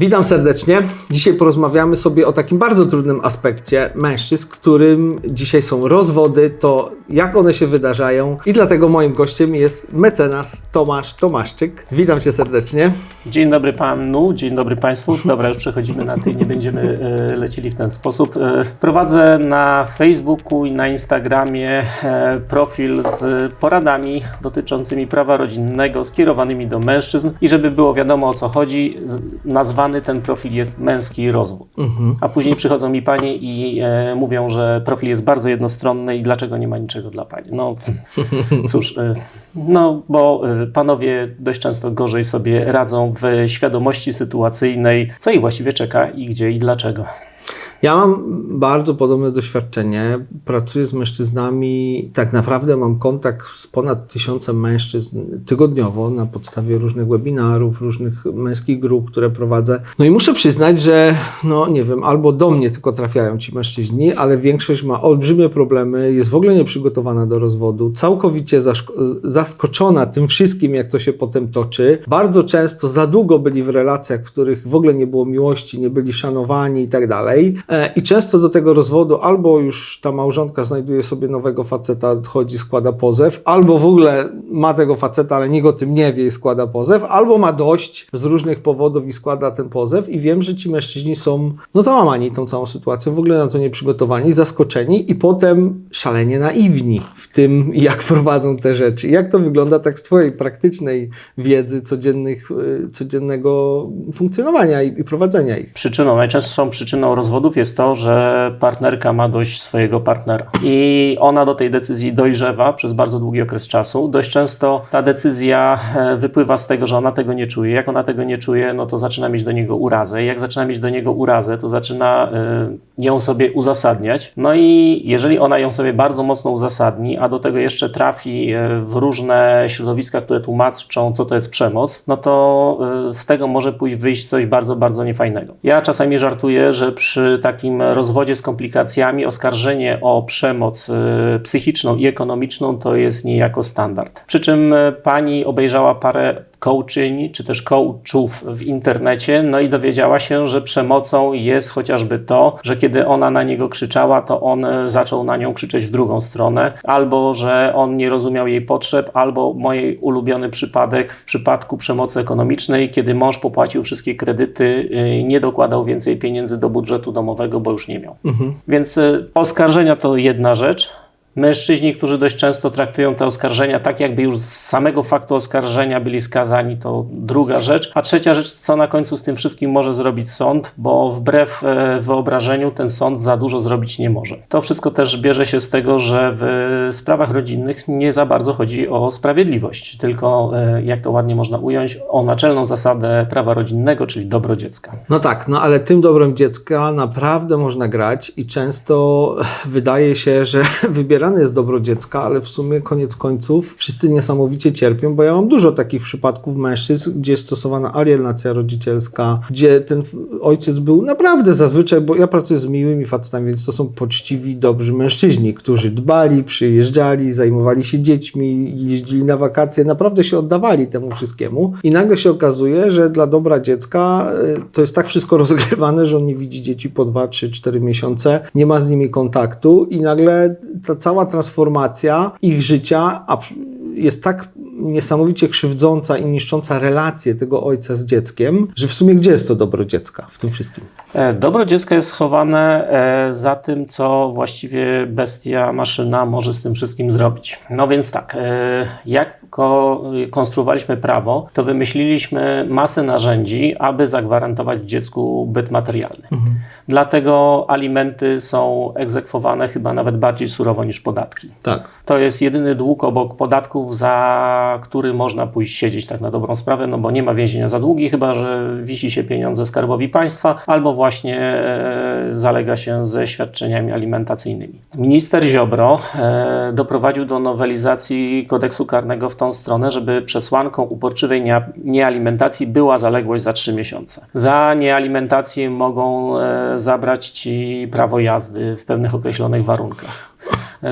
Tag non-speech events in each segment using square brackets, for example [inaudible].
Witam serdecznie. Dzisiaj porozmawiamy sobie o takim bardzo trudnym aspekcie mężczyzn, którym dzisiaj są rozwody, to jak one się wydarzają i dlatego moim gościem jest mecenas Tomasz Tomaszczyk. Witam cię serdecznie. Dzień dobry panu, dzień dobry państwu. Dobra, już przechodzimy na ty, nie będziemy e, lecieli w ten sposób. E, prowadzę na Facebooku i na Instagramie e, profil z poradami dotyczącymi prawa rodzinnego skierowanymi do mężczyzn i żeby było wiadomo o co chodzi, z- ten profil jest męski rozwód. A później przychodzą mi panie i e, mówią, że profil jest bardzo jednostronny i dlaczego nie ma niczego dla pani. No [laughs] cóż, e, no bo e, panowie dość często gorzej sobie radzą w świadomości sytuacyjnej, co ich właściwie czeka i gdzie i dlaczego. Ja mam bardzo podobne doświadczenie. Pracuję z mężczyznami. Tak naprawdę mam kontakt z ponad tysiącem mężczyzn tygodniowo na podstawie różnych webinarów, różnych męskich grup, które prowadzę. No i muszę przyznać, że no nie wiem, albo do mnie tylko trafiają ci mężczyźni, ale większość ma olbrzymie problemy, jest w ogóle nieprzygotowana do rozwodu, całkowicie zaskoczona tym wszystkim, jak to się potem toczy. Bardzo często za długo byli w relacjach, w których w ogóle nie było miłości, nie byli szanowani i tak dalej. E, I często do tego rozwodu albo już ta małżonka znajduje sobie nowego faceta, odchodzi, składa pozew, albo w ogóle ma tego faceta, ale nikt o tym nie wie i składa pozew, albo ma dość z różnych powodów i składa ten pozew. I wiem, że ci mężczyźni są no, załamani tą całą sytuacją, w ogóle na to nieprzygotowani, zaskoczeni i potem szalenie naiwni w tym, jak prowadzą te rzeczy. Jak to wygląda tak z Twojej praktycznej wiedzy, codziennych, y, codziennego funkcjonowania i, i prowadzenia ich? Przyczyną, najczęstszą przyczyną rozwodów jest to, że partnerka ma dość swojego partnera i ona do tej decyzji dojrzewa przez bardzo długi okres czasu. Dość często ta decyzja e, wypływa z tego, że ona tego nie czuje. Jak ona tego nie czuje, no to zaczyna mieć do niego urazę. Jak zaczyna mieć do niego urazę, to zaczyna e, ją sobie uzasadniać. No i jeżeli ona ją sobie bardzo mocno uzasadni, a do tego jeszcze trafi e, w różne środowiska, które tłumaczą, co to jest przemoc, no to e, z tego może pójść wyjść coś bardzo, bardzo niefajnego. Ja czasami żartuję, że przy takim rozwodzie z komplikacjami oskarżenie o przemoc e, psychiczną i ekonomiczną to jest niejako standard. Przy czym e, pani obejrzała parę coaching czy też coachów w internecie, no i dowiedziała się, że przemocą jest chociażby to, że kiedy ona na niego krzyczała, to on e, zaczął na nią krzyczeć w drugą stronę, albo że on nie rozumiał jej potrzeb, albo mój ulubiony przypadek w przypadku przemocy ekonomicznej, kiedy mąż popłacił wszystkie kredyty, y, nie dokładał więcej pieniędzy do budżetu domowego, bo już nie miał. Więc y, oskarżenia to jedna rzecz. Mężczyźni, którzy dość często traktują te oskarżenia tak, jakby już z samego faktu oskarżenia byli skazani, to druga rzecz. A trzecia rzecz, co na końcu z tym wszystkim może zrobić sąd, bo wbrew e, wyobrażeniu ten sąd za dużo zrobić nie może. To wszystko też bierze się z tego, że w sprawach rodzinnych nie za bardzo chodzi o sprawiedliwość, tylko, e, jak to ładnie można ująć, o naczelną zasadę prawa rodzinnego, czyli dobro dziecka. No tak, no ale tym dobrem dziecka naprawdę można grać i często wydaje się, że [laughs] jest dobro dziecka, ale w sumie koniec końców wszyscy niesamowicie cierpią, bo ja mam dużo takich przypadków mężczyzn, gdzie jest stosowana alienacja rodzicielska, gdzie ten ojciec był naprawdę zazwyczaj, bo ja pracuję z miłymi facetami, więc to są poczciwi, dobrzy mężczyźni, którzy dbali, przyjeżdżali, zajmowali się dziećmi, jeździli na wakacje, naprawdę się oddawali temu wszystkiemu. I nagle się okazuje, że dla dobra dziecka y, to jest tak wszystko [laughs] rozgrywane, że on nie widzi dzieci po 2, 3, 4 miesiące, nie ma z nimi kontaktu i nagle ta cała transformacja ich życia jest tak niesamowicie krzywdząca i niszcząca relacje tego ojca z dzieckiem, że w sumie gdzie jest to dobro dziecka w tym wszystkim? E, Dobro dziecka jest schowane e, za tym, co właściwie bestia, maszyna może z tym wszystkim zrobić. No więc tak, e, jak ko- konstruowaliśmy prawo, to wymyśliliśmy masę narzędzi, aby zagwarantować dziecku byt materialny. Dlatego alimenty są egzekwowane chyba nawet bardziej surowo niż podatki. Tak. To jest jedyny dług obok podatków, za który można pójść siedzieć tak na dobrą sprawę, no bo nie ma więzienia za długi, chyba że wisi się pieniądze skarbowi państwa, albo właśnie e, zalega się ze świadczeniami alimentacyjnymi. Minister Ziobro e, doprowadził do nowelizacji kodeksu karnego w tą stronę, żeby przesłanką uporczywej nie- niealimentacji była zaległość za 3 miesiące. Za niealimentację mogą e, zabrać ci prawo jazdy w pewnych określonych warunkach.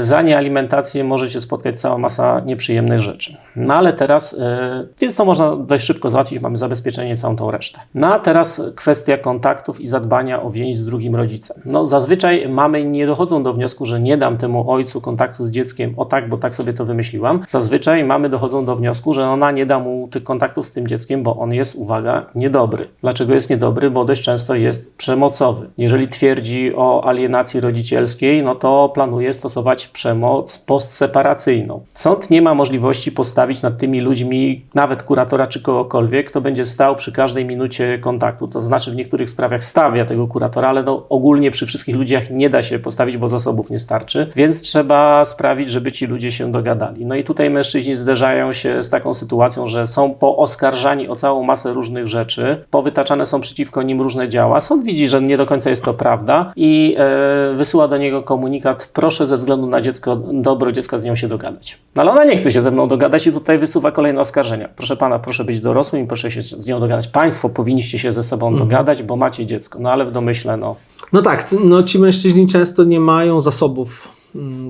Za niealimentację możecie spotkać cała masa nieprzyjemnych rzeczy. No ale teraz, e, więc to można dość szybko załatwić, mamy zabezpieczenie całą tą resztę. No a teraz kwestia kontaktów i zadbania o więź z drugim rodzicem. No zazwyczaj mamy nie dochodzą do wniosku, że nie dam temu ojcu kontaktu z dzieckiem, o tak, bo tak sobie to wymyśliłam. Zazwyczaj mamy dochodzą do wniosku, że ona nie da mu tych kontaktów z tym dzieckiem, bo on jest, uwaga, niedobry. Dlaczego jest niedobry? Bo dość często jest przemocowy. Jeżeli twierdzi o alienacji rodzicielskiej, no to planuje stosować przemoc postseparacyjną. Sąd nie ma możliwości postawić nad tymi ludźmi nawet kuratora czy kogokolwiek, kto będzie stał przy każdej minucie kontaktu. To znaczy w niektórych sprawach stawia tego kuratora, ale no ogólnie przy wszystkich ludziach nie da się postawić, bo zasobów nie starczy, więc trzeba sprawić, żeby ci ludzie się dogadali. No i tutaj mężczyźni zderzają się z taką sytuacją, że są pooskarżani o całą masę różnych rzeczy, powytaczane są przeciwko nim różne działa. Sąd widzi, że nie do końca jest to prawda i e, wysyła do niego komunikat, proszę ze względu na dziecko, dobro dziecka z nią się dogadać. No ale ona nie chce się ze mną dogadać i tutaj wysuwa kolejne oskarżenia. Proszę pana, proszę być dorosłym i proszę się z nią dogadać. Państwo powinniście się ze sobą dogadać, bo macie dziecko. No ale w domyśle, no. No tak, no ci mężczyźni często nie mają zasobów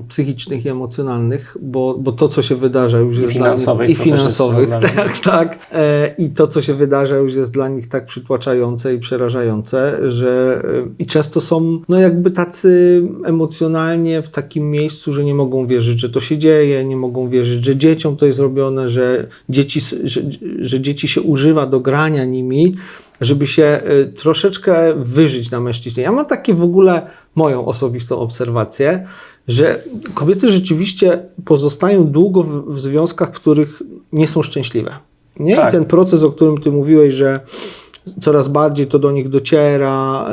psychicznych i emocjonalnych, bo, bo to, co się wydarza już jest finansowych, dla nich, i finansowych, problem. [laughs] tak, tak. E, I to, co się wydarza już jest dla nich tak przytłaczające i przerażające, że e, i często są no jakby tacy emocjonalnie w takim miejscu, że nie mogą wierzyć, że to się dzieje, nie mogą wierzyć, że dzieciom to jest robione, że dzieci, że, że dzieci się używa do grania nimi, żeby się y, troszeczkę wyżyć na mężczyźnie. Ja mam takie w ogóle moją osobistą obserwację, że kobiety rzeczywiście pozostają długo w, w związkach, w których nie są szczęśliwe. Nie? Tak. I ten proces, o którym ty mówiłeś, że coraz bardziej to do nich dociera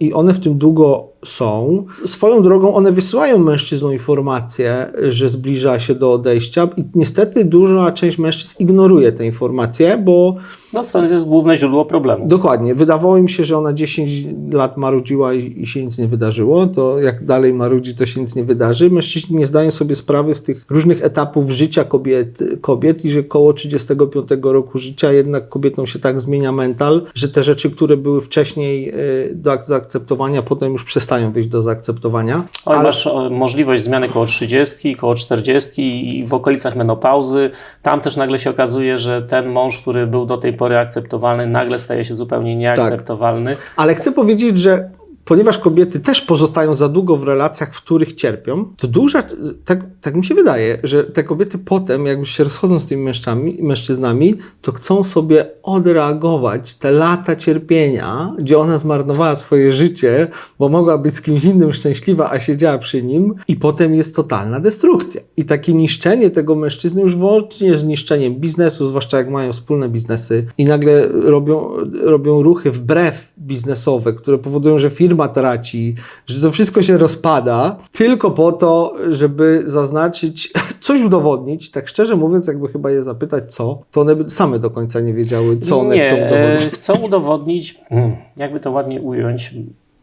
y, i one w tym długo są. Swoją drogą one wysyłają mężczyznom informacje, że zbliża się do odejścia i niestety duża część mężczyzn ignoruje te informacje, bo No stąd jest główne źródło problemu. Dokładnie. Wydawało im się, że ona 10 lat marudziła i, i się nic nie wydarzyło. To jak dalej marudzi, to się nic nie wydarzy. Mężczyźni nie zdają sobie sprawy z tych różnych etapów życia kobiet, kobiet i że koło 35 roku życia jednak kobietom się tak zmienia mental, że te rzeczy, które były wcześniej y, do ak- zaakceptowania, potem już przestają być do zaakceptowania. Oj, masz e, możliwość zmiany koło 30, koło 40 i w okolicach menopauzy. Tam też nagle się okazuje, że ten mąż, który był do tej pory akceptowalny, nagle staje się zupełnie nieakceptowalny. Ale chcę powiedzieć, że ponieważ kobiety też pozostają za długo w relacjach, w których cierpią, to duża, tak, tak mi się wydaje, że te kobiety potem, jak już się rozchodzą z tymi mężczyznami, to chcą sobie odreagować te lata cierpienia, gdzie ona zmarnowała swoje życie, bo mogła być z kimś innym szczęśliwa, a siedziała przy nim i potem jest totalna destrukcja. I takie niszczenie tego mężczyzny już włącznie z niszczeniem biznesu, zwłaszcza jak mają wspólne biznesy i nagle robią, robią ruchy wbrew biznesowe, które powodują, że firma traci, że to wszystko się rozpada, tylko po to, żeby zaznaczyć, [laughs] coś udowodnić, tak szczerze mówiąc, jakby chyba je zapytać co, to one same do końca nie wiedziały, co one nie, chcą udowodnić. [laughs] chcą udowodnić, hmm, jakby to ładnie ująć,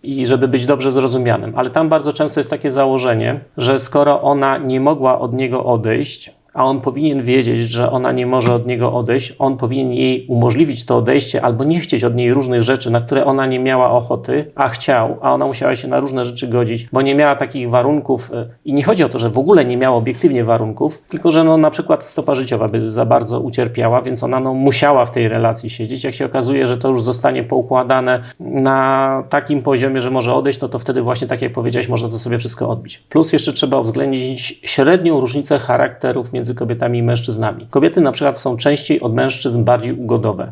i żeby być dobrze zrozumianym. Ale tam bardzo często jest takie założenie, że skoro ona nie mogła od niego odejść, a on powinien wiedzieć, że ona nie może od niego odejść, on powinien jej umożliwić to odejście albo nie chcieć od niej różnych rzeczy, na które ona nie miała ochoty, a chciał, a ona musiała się na różne rzeczy godzić, bo nie miała takich warunków e, i nie chodzi o to, że w ogóle nie miała obiektywnie warunków, tylko że no, na przykład stopa życiowa by za bardzo ucierpiała, więc ona no, musiała w tej relacji siedzieć. Jak się okazuje, że to już zostanie poukładane na takim poziomie, że może odejść, no to wtedy właśnie, tak jak powiedziałeś, można to sobie wszystko odbić. Plus jeszcze trzeba uwzględnić średnią różnicę charakterów między kobietami i mężczyznami. Kobiety na przykład są częściej od mężczyzn bardziej ugodowe.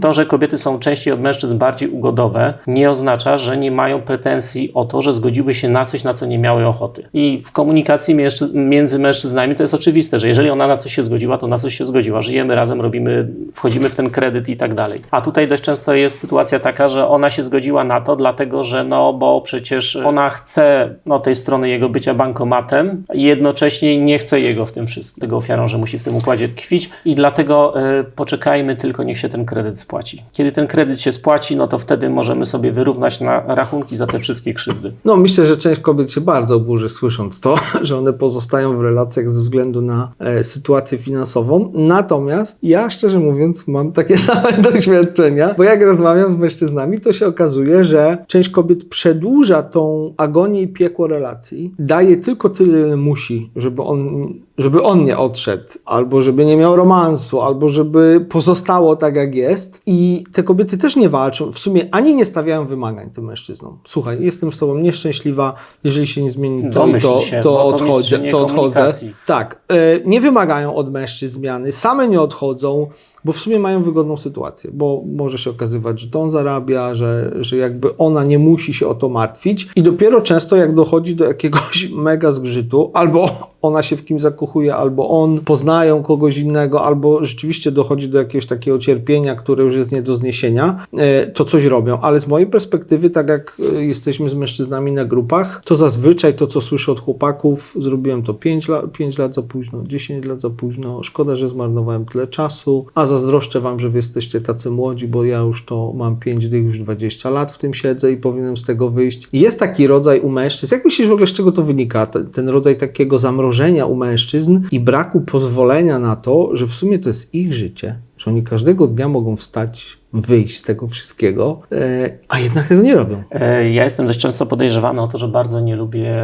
To, że kobiety są częściej od mężczyzn bardziej ugodowe, nie oznacza, że nie mają pretensji o to, że zgodziły się na coś, na co nie miały ochoty. I w komunikacji między mężczyznami to jest oczywiste, że jeżeli ona na coś się zgodziła, to na coś się zgodziła. Żyjemy razem, robimy, wchodzimy w ten kredyt i tak dalej. A tutaj dość często jest sytuacja taka, że ona się zgodziła na to, dlatego że no, bo przecież ona chce no, tej strony jego bycia bankomatem jednocześnie nie chce jego w tym wszystkim, tego ofiarą, że musi w tym układzie tkwić i dlatego y, poczekajmy tylko, niech się ten kredyt kredyt spłaci. Kiedy ten kredyt się spłaci, no to wtedy możemy sobie wyrównać na rachunki za te wszystkie krzywdy. No, myślę, że część kobiet się bardzo oburzy, słysząc to, [laughs] że one pozostają w relacjach ze względu na e, sytuację finansową. Natomiast ja, szczerze mówiąc, mam takie [laughs] same doświadczenia, bo jak rozmawiam z mężczyznami, to się okazuje, że część kobiet przedłuża tą agonię i piekło relacji, daje tylko tyle, ile musi, żeby on, żeby on nie odszedł, albo żeby nie miał romansu, albo żeby pozostało tak, jak jest. I te kobiety też nie walczą, w sumie ani nie stawiają wymagań tym mężczyznom. Słuchaj, jestem z tobą nieszczęśliwa, jeżeli się nie zmieni to, Domyśl to, się, to, odchodzę, to odchodzę. Tak, e, nie wymagają od mężczyzn zmiany, same nie odchodzą, bo w sumie mają wygodną sytuację, bo może się okazywać, że to on zarabia, że, że jakby ona nie musi się o to martwić i dopiero często jak dochodzi do jakiegoś [laughs] mega zgrzytu, albo ona się w kim zakochuje, albo on poznają kogoś innego, albo rzeczywiście dochodzi do jakiegoś takiego cierpienia, które już jest nie do zniesienia, e, to coś robią. Ale z mojej perspektywy, tak jak e, jesteśmy z mężczyznami na grupach, to zazwyczaj to, co słyszę od chłopaków, zrobiłem to 5 lat, 5 lat za późno, 10 lat za późno, szkoda, że zmarnowałem tyle czasu, a zazdroszczę wam, że wy jesteście tacy młodzi, bo ja już to mam 5 dych, już 20 lat w tym siedzę i powinienem z tego wyjść. I Jest taki rodzaj u mężczyzn, jak myślisz w ogóle z czego to wynika? Ten, ten rodzaj takiego zamrożenia u mężczyzn i braku pozwolenia na to, że w sumie to jest ich życie, że oni każdego dnia mogą wstać, wyjść z tego wszystkiego, e, a jednak tego nie robią. E, Ja jestem dość często podejrzewany o to, że bardzo nie lubię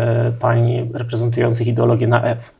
pań reprezentujących ideologię na F.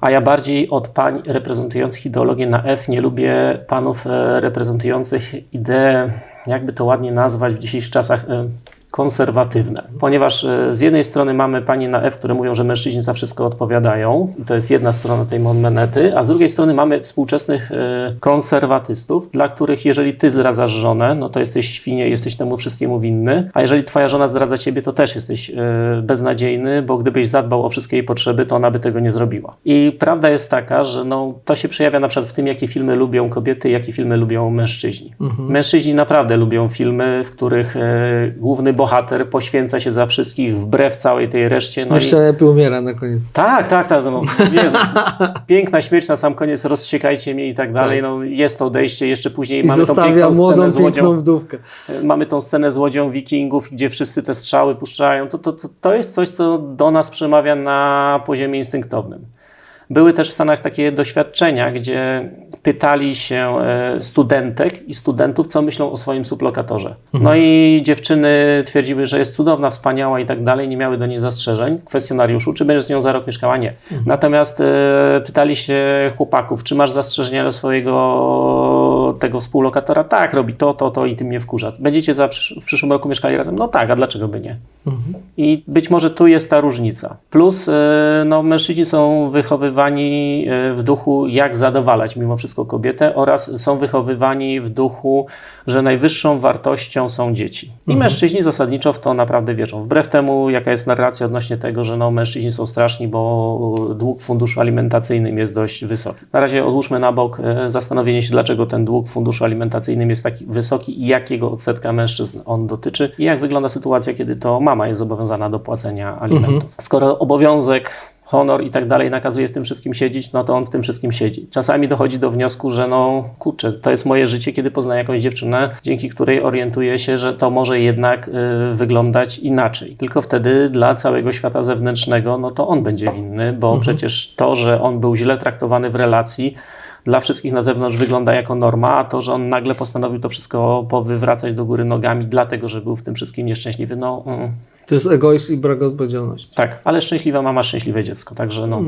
A ja bardziej od pań reprezentujących ideologię na F nie lubię panów e, reprezentujących idee, jakby to ładnie nazwać w dzisiejszych czasach, e, konserwatywne. Ponieważ e, z jednej strony mamy panie na F, które mówią, że mężczyźni za wszystko odpowiadają, i to jest jedna strona tej monety, a z drugiej strony mamy współczesnych e, konserwatystów, dla których jeżeli ty zdradzasz żonę, no to jesteś świnie, jesteś temu wszystkiemu winny, a jeżeli twoja żona zdradza ciebie, to też jesteś e, beznadziejny, bo gdybyś zadbał o wszystkie jej potrzeby, to ona by tego nie zrobiła. I prawda jest taka, że no, to się przejawia na przykład w tym, jakie filmy lubią kobiety, jakie filmy lubią mężczyźni. Mężczyźni naprawdę lubią filmy, w których główny bohater poświęca się za wszystkich wbrew całej tej reszcie. No i- Jeszcze lepiej umiera na koniec. tak, tak, tak. No, Jezu. [laughs] Piękna śmierć na sam koniec, rozsiekajcie mnie i tak dalej. No, jest to odejście, jeszcze później I mamy tą piękną młodą, scenę z łodzią. wdówkę. Mamy tą scenę z łodzią wikingów, gdzie wszyscy te strzały puszczają. To, to, to, to jest coś, co do nas przemawia na poziomie instynktownym. Były też w Stanach takie doświadczenia, gdzie pytali się e, studentek i studentów, co myślą o swoim sublokatorze. No i dziewczyny twierdziły, że jest cudowna, wspaniała i tak dalej, nie miały do niej zastrzeżeń w kwestionariuszu, czy będziesz z nią za rok mieszkała? Nie. Natomiast e, pytali się chłopaków, czy masz zastrzeżenia do swojego tego współlokatora? Tak, robi to, to, to i tym mnie wkurza. Będziecie za w przyszłym roku mieszkali razem? No tak, a dlaczego by nie? I być może tu jest ta różnica. Plus, e, no, mężczyźni są wychowywani e, w duchu, jak zadowalać mimo wszystko kobietę, oraz są wychowywani w duchu, że najwyższą wartością są dzieci. I mężczyźni zasadniczo w to naprawdę wierzą. Wbrew temu, jaka jest narracja odnośnie tego, że no, mężczyźni są straszni, bo dług w funduszu alimentacyjnym jest dość wysoki. Na razie odłóżmy na bok zastanowienie się, dlaczego ten dług w funduszu alimentacyjnym jest taki wysoki i jakiego odsetka mężczyzn on dotyczy i jak wygląda sytuacja, kiedy to mama jest zobowiązana do płacenia alimentów. Skoro obowiązek honor i tak dalej nakazuje w tym wszystkim siedzieć, no to on w tym wszystkim siedzi. Czasami dochodzi do wniosku, że no kurczę, to jest moje życie, kiedy poznaję jakąś dziewczynę, dzięki której orientuję się, że to może jednak y, wyglądać inaczej. Tylko wtedy dla całego świata zewnętrznego, no to on będzie winny, bo przecież to, że on był źle traktowany w relacji, dla wszystkich na zewnątrz wygląda jako norma, a to, że on nagle postanowił to wszystko powywracać do góry nogami, dlatego, że był w tym wszystkim nieszczęśliwy, no mm, To jest egoizm i brak odpowiedzialności. tak, ale szczęśliwa mama, szczęśliwe dziecko, także no.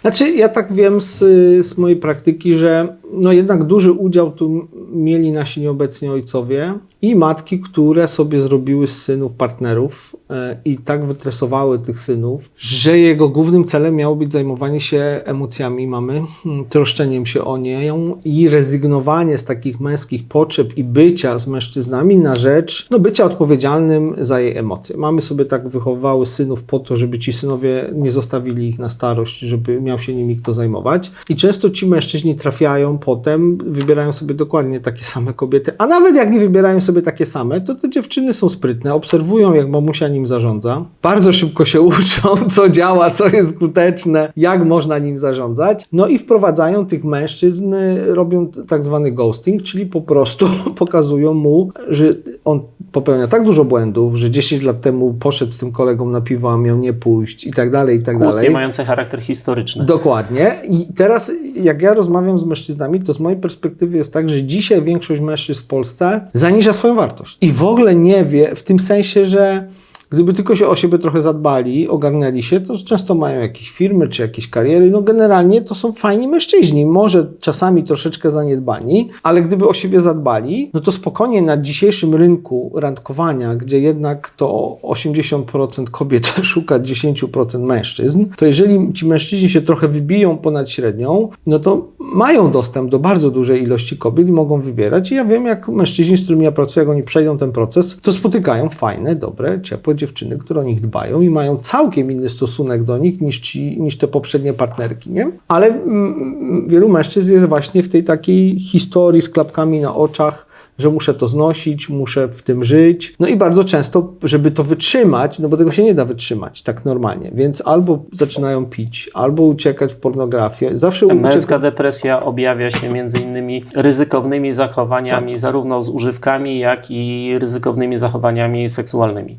Znaczy, ja tak wiem z, z mojej praktyki, że no jednak duży udział tu mieli nasi nieobecni ojcowie i matki, które sobie zrobiły z synów partnerów e, i tak wytresowały tych synów, że jego głównym celem miało być zajmowanie się emocjami mamy, mm, troszczeniem się o nią i rezygnowanie z takich męskich potrzeb i bycia z mężczyznami na rzecz no, bycia odpowiedzialnym za jej emocje. Mamy sobie tak wychowywały synów po to, żeby ci synowie nie zostawili ich na starość, żeby miał się nimi kto zajmować. I często ci mężczyźni trafiają potem, wybierają sobie dokładnie takie same kobiety, a nawet jak nie wybierają sobie takie same, to te dziewczyny są sprytne, obserwują jak mamusia nim zarządza, bardzo szybko się [laughs] uczą, co działa, co jest skuteczne, jak można nim zarządzać, no i wprowadzają tych mężczyzn, robią tak zwany ghosting, czyli po prostu [laughs] pokazują mu, że on popełnia tak dużo błędów, że 10 lat temu poszedł z tym kolegą na piwo, a miał nie pójść i tak dalej, i tak Kłótnie dalej. mające charakter historyczny. Dokładnie. I teraz, jak ja rozmawiam z mężczyznami, to z mojej perspektywy jest tak, że dzisiaj większość mężczyzn w Polsce zaniża swoją wartość. I w ogóle nie wie, w tym sensie, że gdyby tylko się o siebie trochę zadbali, ogarnęli się, to często mają jakieś firmy czy jakieś kariery. No generalnie to są fajni mężczyźni, może czasami troszeczkę zaniedbani, ale gdyby o siebie zadbali, no to spokojnie na dzisiejszym rynku randkowania, gdzie jednak to 80% kobiet [laughs] szuka 10% mężczyzn, to jeżeli ci mężczyźni się trochę wybiją ponad średnią, no to mają dostęp do bardzo dużej ilości kobiet i mogą wybierać. I ja wiem, jak mężczyźni, z którymi ja pracuję, jak oni przejdą ten proces, to spotykają fajne, dobre, ciepłe dziewczyny, które o nich dbają i mają całkiem inny stosunek do nich niż, ci, niż te poprzednie partnerki, nie? Ale mm, wielu mężczyzn jest właśnie w tej takiej historii z klapkami na oczach, że muszę to znosić, muszę w tym żyć. No i bardzo często, żeby to wytrzymać, no bo tego się nie da wytrzymać tak normalnie, więc albo zaczynają pić, albo uciekać w pornografię. Zawsze Męska depresja objawia się między innymi ryzykownymi zachowaniami, zarówno z używkami, jak i ryzykownymi zachowaniami seksualnymi.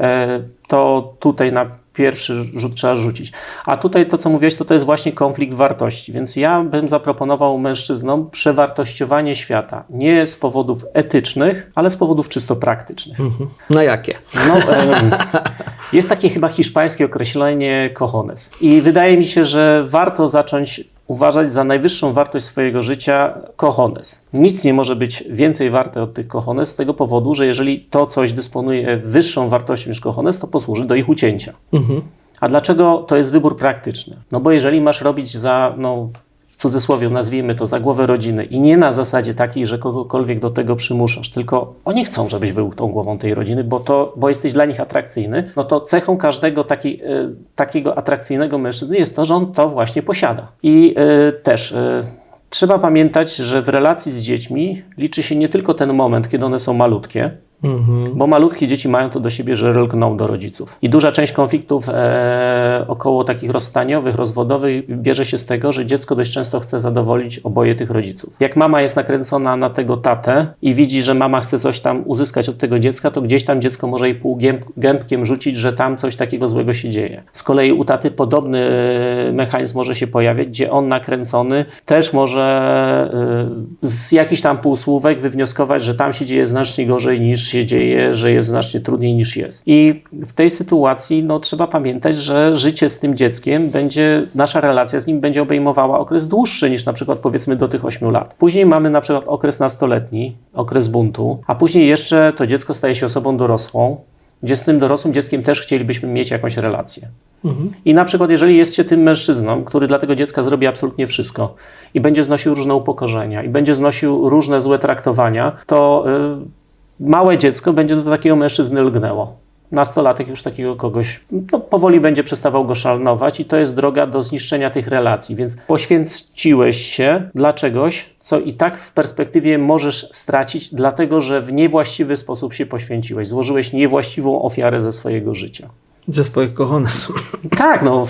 E, To tutaj na pierwszy rzut trzeba rzucić. A tutaj to, co mówiłeś, to, to jest właśnie konflikt wartości. Więc ja bym zaproponował mężczyznom przewartościowanie świata. Nie z powodów etycznych, ale z powodów czysto praktycznych. Na jakie? No, [laughs] jest takie chyba hiszpańskie określenie cojones. I wydaje mi się, że warto zacząć uważać za najwyższą wartość swojego życia cojones. Nic nie może być więcej warte od tych cojones z tego powodu, że jeżeli to coś dysponuje wyższą wartością niż cojones, to posłuży do ich ucięcia. A dlaczego to jest wybór praktyczny? No bo jeżeli masz robić za, no cudzysłowie nazwijmy to za głowę rodziny i nie na zasadzie takiej, że kogokolwiek do tego przymuszasz, tylko oni chcą, żebyś był tą głową tej rodziny, bo, to, bo jesteś dla nich atrakcyjny, no to cechą każdego taki, e, takiego atrakcyjnego mężczyzny jest to, że on to właśnie posiada. I e, też e, trzeba pamiętać, że w relacji z dziećmi liczy się nie tylko ten moment, kiedy one są malutkie, bo malutkie dzieci mają to do siebie, że lgną do rodziców. I duża część konfliktów e, około takich rozstaniowych, rozwodowych bierze się z tego, że dziecko dość często chce zadowolić oboje tych rodziców. Jak mama jest nakręcona na tego tatę i widzi, że mama chce coś tam uzyskać od tego dziecka, to gdzieś tam dziecko może jej półgębkiem rzucić, że tam coś takiego złego się dzieje. Z kolei u taty podobny e, mechanizm może się pojawiać, gdzie on nakręcony też może e, z jakichś tam półsłówek wywnioskować, że tam się dzieje znacznie gorzej niż się dzieje, że jest znacznie trudniej niż jest. I w tej sytuacji no, trzeba pamiętać, że życie z tym dzieckiem będzie, nasza relacja z nim będzie obejmowała okres dłuższy niż na przykład powiedzmy do tych 8 lat. Później mamy na przykład okres nastoletni, okres buntu, a później jeszcze to dziecko staje się osobą dorosłą, gdzie z tym dorosłym dzieckiem też chcielibyśmy mieć jakąś relację. I na przykład, jeżeli jest się tym mężczyzną, który dla tego dziecka zrobi absolutnie wszystko i będzie znosił różne upokorzenia i będzie znosił różne złe traktowania, to y, małe dziecko będzie do takiego mężczyzny lgnęło. Nastolatek już takiego kogoś no, powoli będzie przestawał go szalnować, i to jest droga do zniszczenia tych relacji. Więc poświęciłeś się dla czegoś, co i tak w perspektywie możesz stracić, dlatego że w niewłaściwy sposób się poświęciłeś. Złożyłeś niewłaściwą ofiarę ze swojego życia. Ze swoich kochones. Tak, no.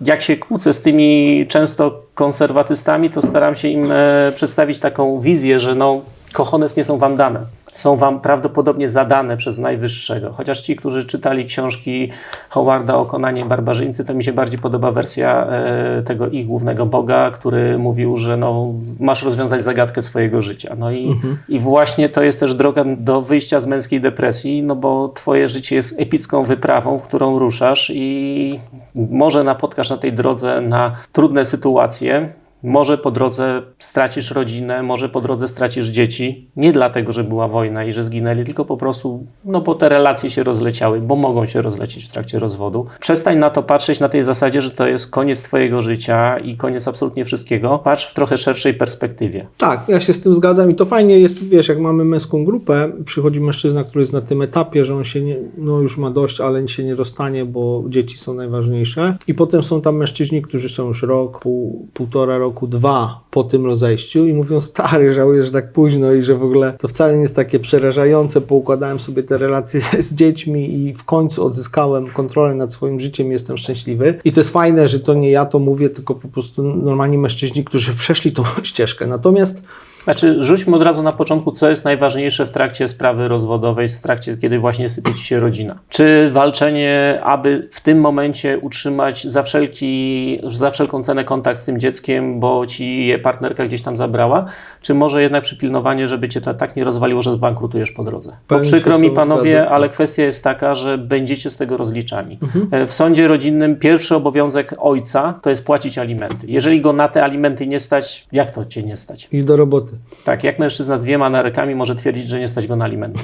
Jak się kłócę z tymi często konserwatystami, to staram się im e, przedstawić taką wizję, że no, kochones nie są wam dane. Są wam prawdopodobnie zadane przez Najwyższego. Chociaż ci, którzy czytali książki Howarda o Konanie Barbarzyńcy, to mi się bardziej podoba wersja e, tego ich głównego Boga, który mówił, że no, masz rozwiązać zagadkę swojego życia. No i, i właśnie to jest też droga do wyjścia z męskiej depresji, no bo twoje życie jest epicką wyprawą, w którą ruszasz i może napotkasz na tej drodze na trudne sytuacje, może po drodze stracisz rodzinę, może po drodze stracisz dzieci. Nie dlatego, że była wojna i że zginęli, tylko po prostu, no bo te relacje się rozleciały, bo mogą się rozlecieć w trakcie rozwodu. Przestań na to patrzeć na tej zasadzie, że to jest koniec Twojego życia i koniec absolutnie wszystkiego. Patrz w trochę szerszej perspektywie. Tak, ja się z tym zgadzam i to fajnie jest, wiesz, jak mamy męską grupę, przychodzi mężczyzna, który jest na tym etapie, że on się nie, no już ma dość, ale się nie rozstanie, bo dzieci są najważniejsze. I potem są tam mężczyźni, którzy są już rok, pół, półtora roku roku, dwa po tym rozejściu i mówią, stary, żałuję, że tak późno i że w ogóle to wcale nie jest takie przerażające, poukładałem sobie te relacje [laughs] z dziećmi i w końcu odzyskałem kontrolę nad swoim życiem, jestem szczęśliwy. I to jest fajne, że to nie ja to mówię, tylko po prostu normalni mężczyźni, którzy [laughs] przeszli tą [laughs] ścieżkę. Natomiast Znaczy, rzućmy od razu na początku, co jest najważniejsze w trakcie sprawy rozwodowej, w trakcie, kiedy właśnie sypie ci się rodzina. Czy walczenie, aby w tym momencie utrzymać za, wszelki, za wszelką cenę kontakt z tym dzieckiem, bo ci je partnerka gdzieś tam zabrała, czy może jednak przypilnowanie, żeby cię to tak nie rozwaliło, że zbankrutujesz po drodze? Bo przykro mi panowie, zgadzam, ale tak. kwestia jest taka, że będziecie z tego rozliczani. E, W sądzie rodzinnym pierwszy obowiązek ojca to jest płacić alimenty. Jeżeli go na te alimenty nie stać, jak to cię nie stać? iść do roboty. Tak, jak mężczyzna z dwiema narykami może twierdzić, że nie stać go na alimenty.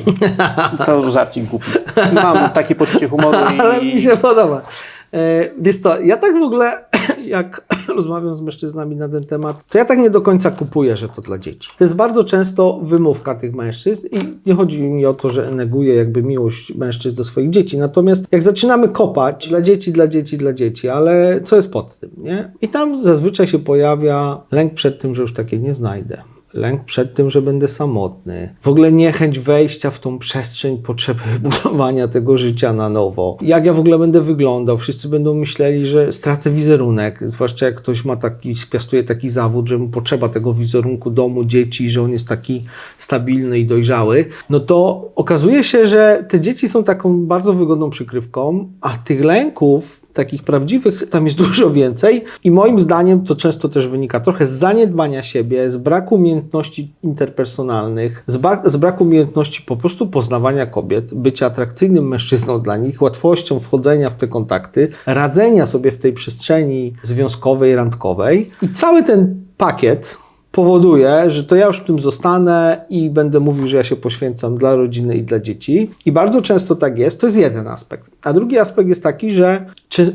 To żarcik głupi. Mam takie poczucie humoru [laughs] Ale i... mi się podoba. E, Wiesz co, ja tak w ogóle, jak [clears throat] rozmawiam z mężczyznami na ten temat, to ja tak nie do końca kupuję, że to dla dzieci. To jest bardzo często wymówka tych mężczyzn i nie chodzi mi o to, że neguję jakby miłość mężczyzn do swoich dzieci. Natomiast jak zaczynamy kopać dla dzieci, dla dzieci, dla dzieci, ale co jest pod tym, nie? I tam zazwyczaj się pojawia lęk przed tym, że już takie nie znajdę. Lęk przed tym, że będę samotny. W ogóle niechęć wejścia w tą przestrzeń potrzeby [laughs] budowania tego życia na nowo. Jak ja w ogóle będę wyglądał? Wszyscy będą myśleli, że stracę wizerunek. Zwłaszcza jak ktoś ma taki, spiastuje taki zawód, że mu potrzeba tego wizerunku domu, dzieci, że on jest taki stabilny i dojrzały. No to okazuje się, że te dzieci są taką bardzo wygodną przykrywką, a tych lęków takich prawdziwych tam jest [laughs] dużo więcej. I moim zdaniem to często też wynika trochę z zaniedbania siebie, z braku umiejętności interpersonalnych, z, z braku umiejętności po prostu poznawania kobiet, bycia atrakcyjnym mężczyzną dla nich, łatwością wchodzenia w te kontakty, radzenia sobie w tej przestrzeni związkowej, randkowej. I cały ten pakiet powoduje, że to ja już w tym zostanę i będę mówił, że ja się poświęcam dla rodziny i dla dzieci. I bardzo często tak jest. To jest jeden aspekt. A drugi aspekt jest taki, że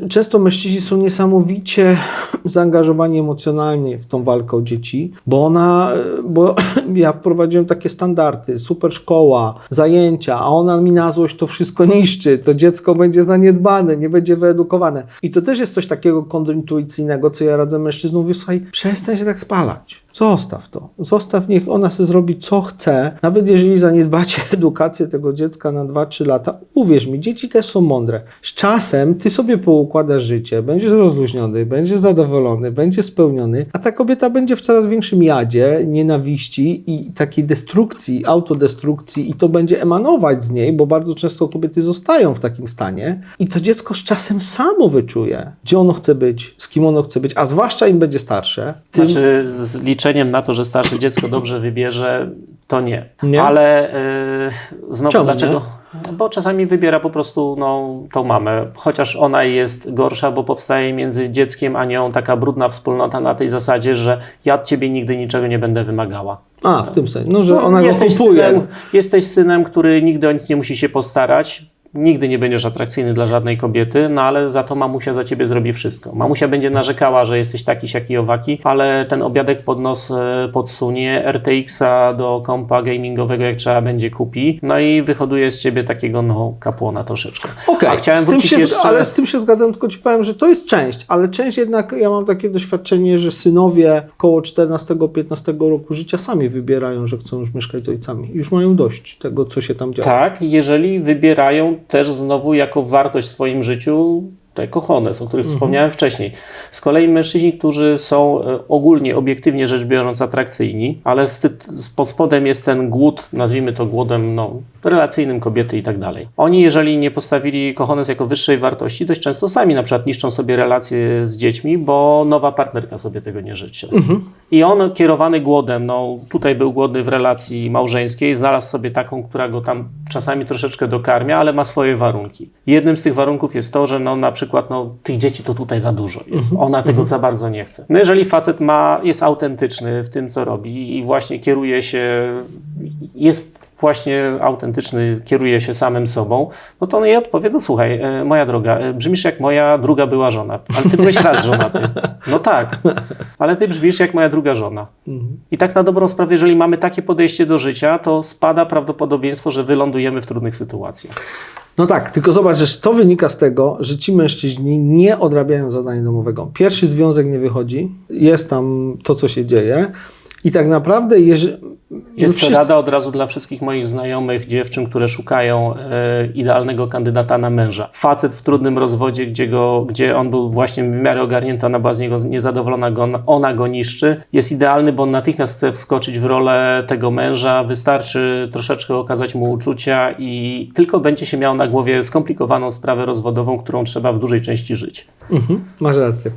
często mężczyźni są niesamowicie [clears throat] zaangażowani emocjonalnie w tą walkę o dzieci, bo ona, bo [clears throat] ja wprowadziłem takie standardy, super szkoła, zajęcia, a ona mi na złość to wszystko niszczy, to dziecko będzie zaniedbane, nie będzie wyedukowane. I to też jest coś takiego kontrintuicyjnego, co ja radzę mężczyznom, mówię, słuchaj, przestań się tak spalać. Zostaw to. Zostaw, niech ona sobie zrobi co chce. Nawet jeżeli zaniedbacie [laughs] edukację tego dziecka na 2-3 lata, uwierz mi, dzieci też są mądre. Z czasem ty sobie poukładasz życie, będziesz rozluźniony, będziesz zadowolony, będziesz spełniony, a ta kobieta będzie w coraz większym jadzie, nienawiści i takiej destrukcji, autodestrukcji i to będzie emanować z niej, bo bardzo często kobiety zostają w takim stanie i to dziecko z czasem samo wyczuje, gdzie ono chce być, z kim ono chce być, a zwłaszcza im będzie starsze. tym- Znaczy, z liczeniem na to, że starsze dziecko dobrze wybierze, to nie. Nie? Ale yy, znowu Czemu dlaczego? Bo czasami wybiera po prostu no, tą mamę, chociaż ona jest gorsza, bo powstaje między dzieckiem a nią taka brudna wspólnota na tej zasadzie, że ja od ciebie nigdy niczego nie będę wymagała. A, w tym sensie, no, że ona go jesteś kupuje. synem, jesteś synem, który nigdy o nic nie musi się postarać. Nigdy nie będziesz atrakcyjny dla żadnej kobiety, no ale za to mamusia za ciebie zrobi wszystko. Mamusia będzie narzekała, że jesteś taki, siaki, owaki, ale ten obiadek pod nos e, podsunie, RTX-a do kompa gamingowego jak trzeba będzie kupi, no i wyhoduje z ciebie takiego no kapłona troszeczkę. Okej, się, jeszcze... ale z tym się zgadzam, tylko ci powiem, że to jest część, ale część jednak, ja mam takie doświadczenie, że synowie koło 14-15 roku życia sami wybierają, że chcą już mieszkać z ojcami. Już mają dość tego, co się tam dzieje. Tak, jeżeli wybierają też znowu jako wartość w swoim życiu te kochones, o których wspomniałem wcześniej. Z kolei mężczyźni, którzy są e, ogólnie, obiektywnie rzecz biorąc atrakcyjni, ale pod spodem jest ten głód, nazwijmy to głodem no, relacyjnym kobiety i tak dalej. Oni, jeżeli nie postawili kochones jako wyższej wartości, dość często sami na przykład niszczą sobie relacje z dziećmi, bo nowa partnerka sobie tego nie życzy. I on kierowany głodem, no tutaj był głodny w relacji małżeńskiej, znalazł sobie taką, która go tam czasami troszeczkę dokarmia, ale ma swoje warunki. Jednym z tych warunków jest to, że no na przykład no, tych dzieci to tutaj za dużo jest. Ona tego za bardzo nie chce. No jeżeli facet ma, jest autentyczny w tym, co robi i właśnie kieruje się, jest właśnie autentyczny, kieruje się samym sobą, no to on jej odpowie, no słuchaj, e, moja droga, e, brzmisz jak moja druga była żona, ale ty byłeś raz żonaty. No tak, ale ty brzmisz jak moja druga żona. I tak na dobrą sprawę, jeżeli mamy takie podejście do życia, to spada prawdopodobieństwo, że wylądujemy w trudnych sytuacjach. No tak, tylko zobacz, że to wynika z tego, że ci mężczyźni nie odrabiają zadania domowego. Pierwszy związek nie wychodzi, jest tam to, co się dzieje i tak naprawdę jeżeli... Jest wszyscy- to rada od razu dla wszystkich moich znajomych dziewczyn, które szukają e, idealnego kandydata na męża. Facet w trudnym rozwodzie, gdzie, go, gdzie on był właśnie w miarę ogarnięty, ona była z niego niezadowolona, go, ona go niszczy, jest idealny, bo on natychmiast chce wskoczyć w rolę tego męża. Wystarczy troszeczkę okazać mu uczucia i tylko będzie się miał na głowie skomplikowaną sprawę rozwodową, którą trzeba w dużej części żyć. Mhm, masz rację.